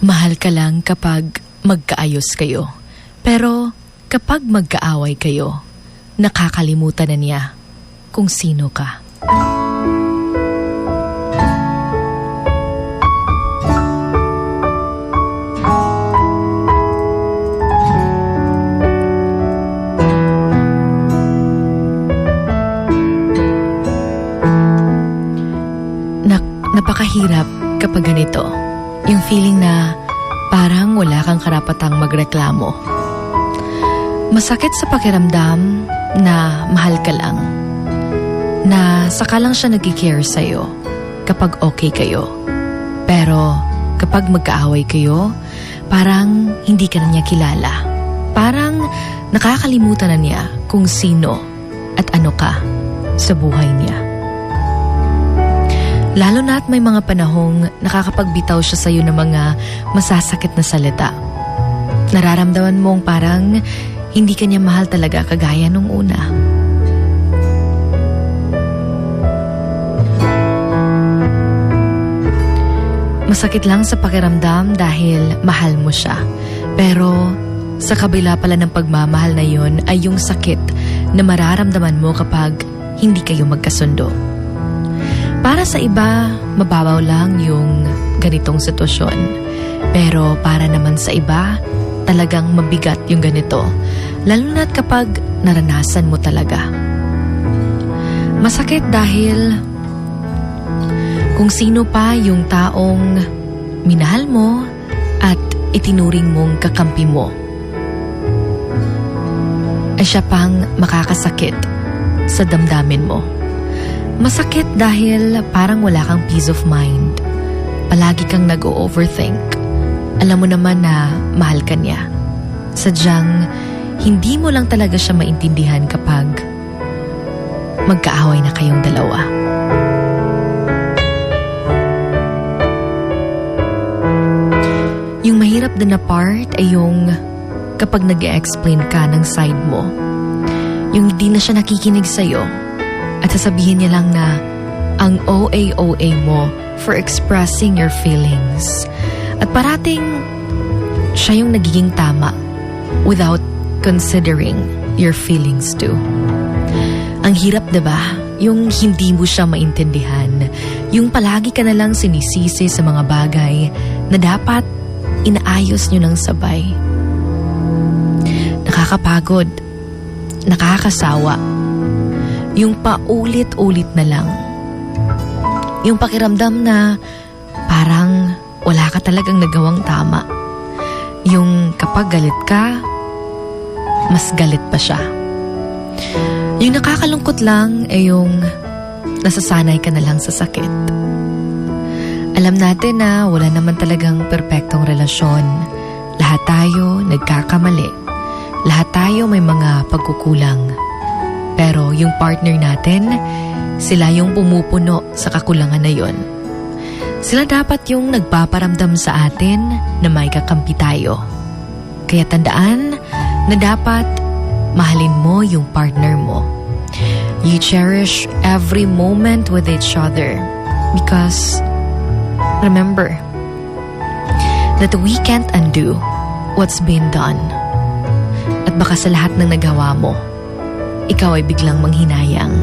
Mahal ka lang kapag magkaayos kayo. Pero kapag magkaaway kayo, nakakalimutan na niya kung sino ka. Nak napakahirap kapag ganito. Yung feeling na parang wala kang karapatang magreklamo. Masakit sa pakiramdam na mahal ka lang. Na saka lang siya nagkikare sa'yo kapag okay kayo. Pero kapag magkaaway kayo, parang hindi ka na niya kilala. Parang nakakalimutan na niya kung sino at ano ka sa buhay niya. Lalo na at may mga panahong nakakapagbitaw siya sa'yo ng mga masasakit na salita. Nararamdaman mong parang hindi ka niya mahal talaga kagaya nung una. Masakit lang sa pakiramdam dahil mahal mo siya. Pero sa kabila pala ng pagmamahal na yon ay yung sakit na mararamdaman mo kapag hindi kayo magkasundo. Para sa iba, mababaw lang yung ganitong sitwasyon. Pero para naman sa iba, talagang mabigat yung ganito. Lalo na kapag naranasan mo talaga. Masakit dahil kung sino pa yung taong minahal mo at itinuring mong kakampi mo. Ay siya pang makakasakit sa damdamin mo. Masakit dahil parang wala kang peace of mind. Palagi kang nag-overthink. Alam mo naman na mahal ka niya. Sadyang hindi mo lang talaga siya maintindihan kapag magkaaway na kayong dalawa. Yung mahirap din na part ay yung kapag nag explain ka ng side mo. Yung hindi na siya nakikinig sa'yo at sasabihin niya lang na ang OA-OA mo for expressing your feelings. At parating siya yung nagiging tama without considering your feelings too. Ang hirap 'di ba? Yung hindi mo siya maintindihan. Yung palagi ka na lang sinisisi sa mga bagay na dapat inaayos nyo ng sabay. Nakakapagod. Nakakasawa. Yung paulit-ulit na lang. Yung pakiramdam na parang wala ka talagang nagawang tama. Yung kapag galit ka, mas galit pa siya. Yung nakakalungkot lang ay yung nasasanay ka na lang sa sakit. Alam natin na wala naman talagang perpektong relasyon. Lahat tayo nagkakamali. Lahat tayo may mga pagkukulang. Pero yung partner natin, sila yung pumupuno sa kakulangan na yon. Sila dapat yung nagpaparamdam sa atin na may kakampi tayo. Kaya tandaan na dapat mahalin mo yung partner mo. You cherish every moment with each other because remember that we can't undo what's been done. At baka sa lahat ng nagawa mo, ikaw ay biglang manghinayang.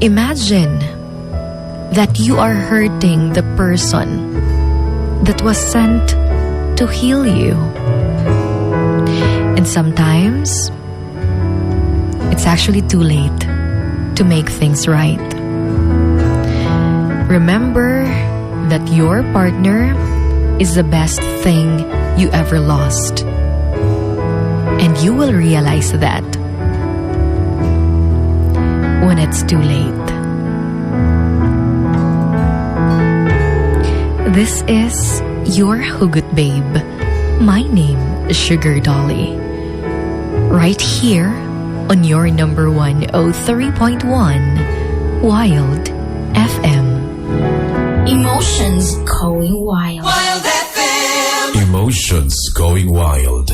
Imagine that you are hurting the person that was sent to heal you. And sometimes, it's actually too late to make things right. Remember that your partner is the best thing you ever lost. And you will realize that when it's too late. This is your Hugot Babe. My name is Sugar Dolly. Right here on your number 103.1 Wild FM. Emotions going wild. Wild FM. Emotions going wild. Wild